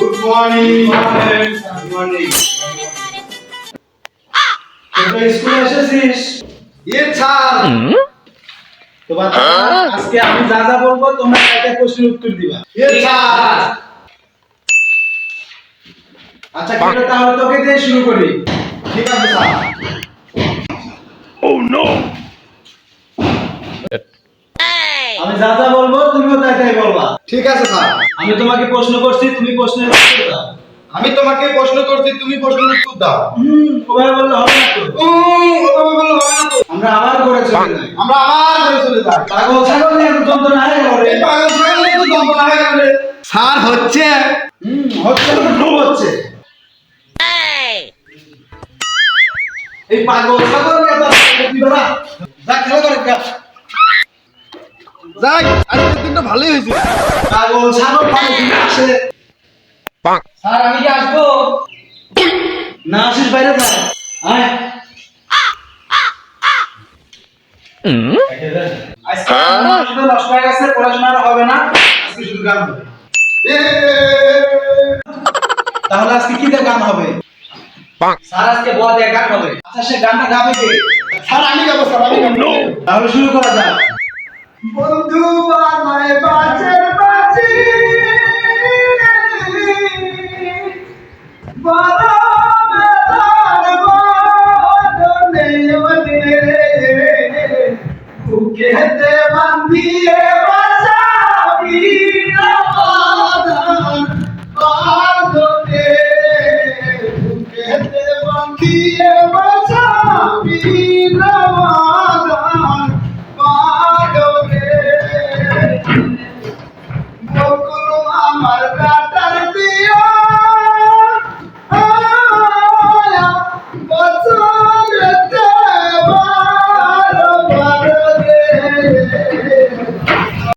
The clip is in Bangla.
মর্নিং মর্নিং তোরা স্কুলে এসেছিস? ইয়ে ছাড়। তো বাচ্চা আজকে আমি যা যা বলব তোমরা একটা প্রশ্নের উত্তর দিবা। ইয়ে ছাড়। আচ্ছা তাহলে তোকে দিয়ে শুরু করি। ঠিক আছে স্যার আমি যা যা বলব তুমিও তাই তাই বলবা। ঠিক আছে স্যার। আমি তোমাকে প্রশ্ন করছি তুমি প্রশ্নের উত্তর দাও। আমি তোমাকে প্রশ্ন করছি তুমি প্রশ্নের উত্তর দাও। হুম ওভাবে বললে হবে না তো। ওভাবে বললে হবে না তো। আমরা আবার করে চলে যাই। আমরা আবার ঘরে চলে যাই। পাগল ছাগল নিয়ে যন্ত্রণা হয়ে গেল রে। পাগল ছাগল নিয়ে তো যন্ত্রণা হয়ে গেল রে। স্যার হচ্ছে? হুম হচ্ছে খুব হচ্ছে। এই। পাগল ছাগল নিয়ে তো দিবে না যা খেলা করে। যাই আজকের দিনটা ভালোই হয়েছে। পাগল ছাগল পানি দিতে আসে স্যার আমি কি আসব? না আসিস বাইরে যা। আয়। আজকে পড়াশোনা নষ্ট হয়ে গেছে পড়াশোনা আর হবে না। আজকে শুধু গান হবে। এ, তাহলে আজকে কি গান হবে? স্যার আজকে বড় দিয়ে গান হবে। আচ্ছা সে গানটা গাবে কে? স্যার আমি স্যার তাহলে শুরু করা যাক। বন্ধু আমায় বাঁচের বাঁচি। বড় বুকেতে বান্ধিয়ে